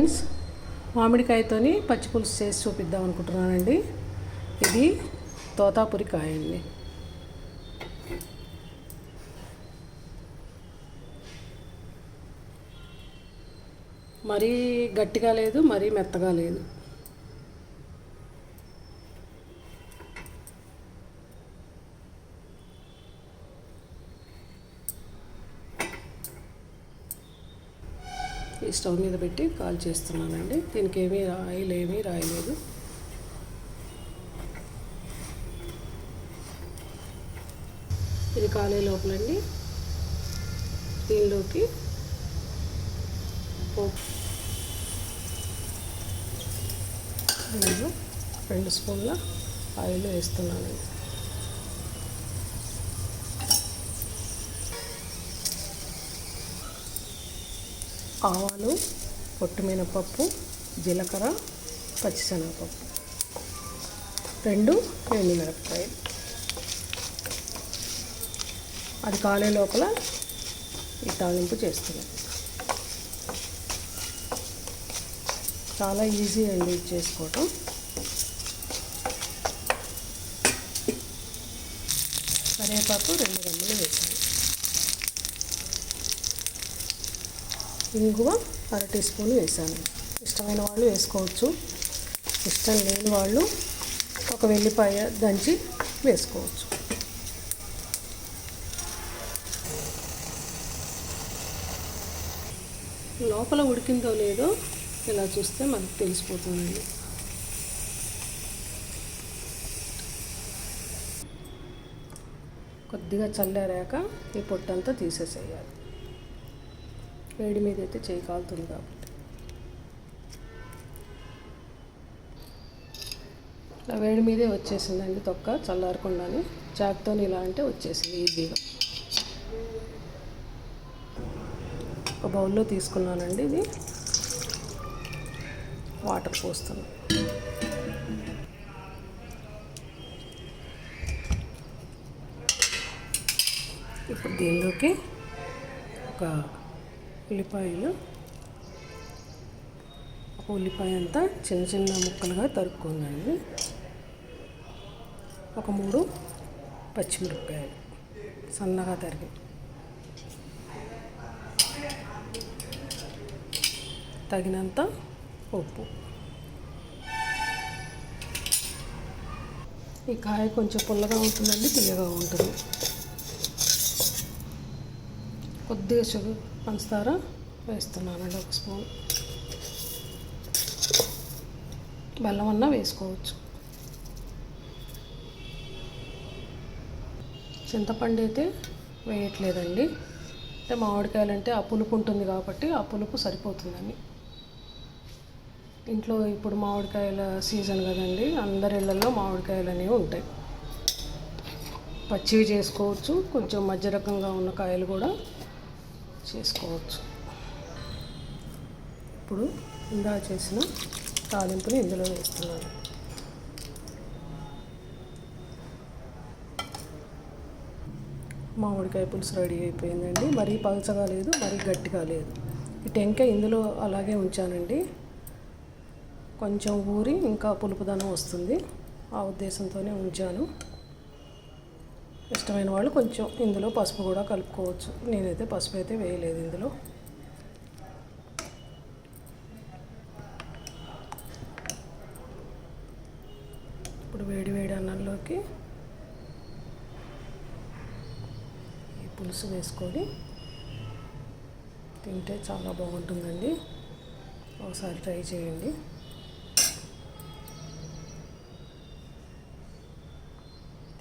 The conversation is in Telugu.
ఫ్రెండ్స్ మామిడికాయతోని పచ్చి పులుసు చేసి చూపిద్దాం అనుకుంటున్నానండి. ఇది తోతాపురి కాయ అండి మరీ గట్టిగా లేదు మరీ మెత్తగా లేదు. స్టవ్ మీద పెట్టి కాల్ చేస్తున్నానండి. దీనికి ఏమీ ఆయిల్ ఏమీ రాయలేదు. ఇది కాలే లోపలండి. దీనిలోకి నేను రెండు స్పూన్ల ఆయిల్ వేస్తున్నానండి. ఆవాలు పొట్టుమినపప్పు జీలకర్ర పచ్చిశనగపప్పు. రెండు ఎండుమిరపకాయలు. అది కాలే లోపల ఈ తాలింపు చేస్తున్నాం. చాలా ఈజీ అండి ఇది చేసుకోవటం. కరివేపాకు రెండు గంటలు వేసాను. ఇంగువ అర టీ స్పూన్ వేసాను. ఇష్టమైన వాళ్ళు వేసుకోవచ్చు. ఇష్టం లేని వాళ్ళు ఒక వెల్లిపాయ దంచి వేసుకోవచ్చు. లోపల ఉడికిందో లేదో ఇలా చూస్తే మనకు తెలిసిపోతుంది. కొద్దిగా చల్లారాక ఈ పొట్టంతా తీసేసేయాలి. వేడి మీద అయితే చేయి కాలుతుంది కాబట్టి. ఇలా వేడి మీదే వచ్చేసిందండి తొక్క చల్లారకుండానే. చాక్తో ఇలా అంటే వచ్చేసింది ఈజీగా. ఒక బౌల్లో తీసుకున్నానండి ఇది. వాటర్ పోస్తున్నాను ఇప్పుడు దీనిలోకి ఒక ఉల్లిపాయలు. ఒక ఉల్లిపాయ అంతా చిన్న చిన్న ముక్కలుగా తరుక్కుందండి ఒక మూడు పచ్చిమిరపకాయలు సన్నగా తరిగి. తగినంత ఉప్పు. ఈ కాయ కొంచెం పుల్లగా ఉంటుందండి తీయగా ఉంటుంది. కొద్దిగా షుగర్ పంచదార వేస్తున్నానండి ఒక స్పూన్. బెల్లం అన్నా వేసుకోవచ్చు. చింతపండు అయితే వేయట్లేదండి. అంటే మామిడికాయలు అంటే ఆ పులుపు ఉంటుంది కాబట్టి ఆ పులుపు సరిపోతుందని. ఇంట్లో ఇప్పుడు మామిడికాయల సీజన్ కదండి అందరి ఇళ్ళల్లో మామిడికాయలు అనేవి ఉంటాయి. పచ్చివి చేసుకోవచ్చు కొంచెం మధ్య రకంగా ఉన్న కాయలు కూడా చేసుకోవచ్చు. ఇప్పుడు ఇందా చేసిన తాలింపుని ఇందులో వేస్తున్నాను. మామిడికాయ పులుసు రెడీ అయిపోయిందండి. మరీ పలచగా లేదు మరీ గట్టిగా లేదు. ఈ టెంకాయ ఇందులో అలాగే ఉంచానండి. కొంచెం ఊరి ఇంకా పులుపుదనం వస్తుంది. ఆ ఉద్దేశంతోనే ఉంచాను. ఇష్టమైన వాళ్ళు కొంచెం ఇందులో పసుపు కూడా కలుపుకోవచ్చు. నేనైతే పసుపు అయితే వేయలేదు ఇందులో. ఇప్పుడు వేడి వేడి అన్నంలోకి ఈ పులుసు వేసుకొని తింటే చాలా బాగుంటుందండి. ఒకసారి ట్రై చేయండి.